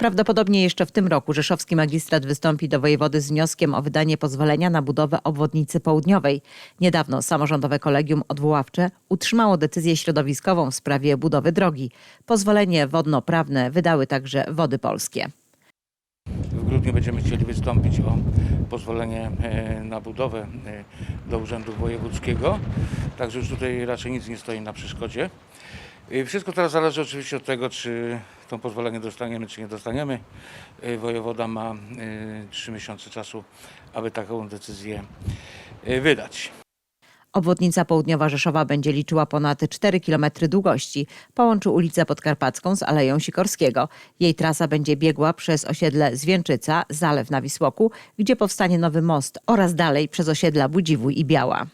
Prawdopodobnie jeszcze w tym roku rzeszowski magistrat wystąpi do wojewody z wnioskiem o wydanie pozwolenia na budowę obwodnicy południowej. Niedawno samorządowe kolegium odwoławcze utrzymało decyzję środowiskową w sprawie budowy drogi. Pozwolenie wodnoprawne wydały także Wody Polskie. W grudniu będziemy chcieli wystąpić o pozwolenie e, na budowę e, do Urzędu Wojewódzkiego. Także już tutaj raczej nic nie stoi na przeszkodzie. Wszystko teraz zależy oczywiście od tego, czy to pozwolenie dostaniemy, czy nie dostaniemy. E, Wojewoda ma e, trzy miesiące czasu, aby taką decyzję e, wydać. Obwodnica południowa Rzeszowa będzie liczyła ponad 4 km długości. Połączy ulicę Podkarpacką z Aleją Sikorskiego. Jej trasa będzie biegła przez osiedle Zwięczyca, Zalew na Wisłoku, gdzie powstanie nowy most oraz dalej przez osiedla Budziwój i Biała.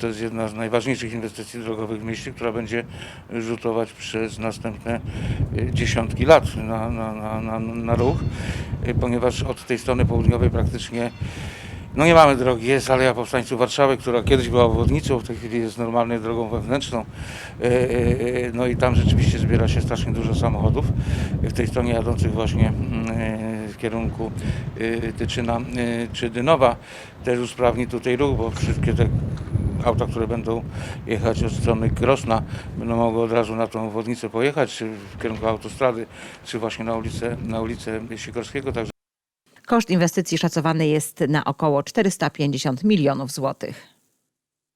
To jest jedna z najważniejszych inwestycji drogowych w mieście, która będzie rzutować przez następne e, dziesiątki lat na, na, na, na, na ruch, e, ponieważ od tej strony południowej praktycznie no nie mamy drogi. Jest Aleja Powstańców Warszawy, która kiedyś była obwodnicą, w tej chwili jest normalnie drogą wewnętrzną. E, No i tam rzeczywiście zbiera się strasznie dużo samochodów. W tej stronie jadących właśnie mm, w kierunku Tyczyna czy Dynowa też usprawni tutaj ruch, bo wszystkie te auta, które będą jechać od strony Krosna, będą mogły od razu na tą obwodnicę pojechać, czy w kierunku autostrady, czy właśnie na ulicę, na ulicę Sikorskiego. Także Koszt inwestycji szacowany jest na około 450 milionów złotych.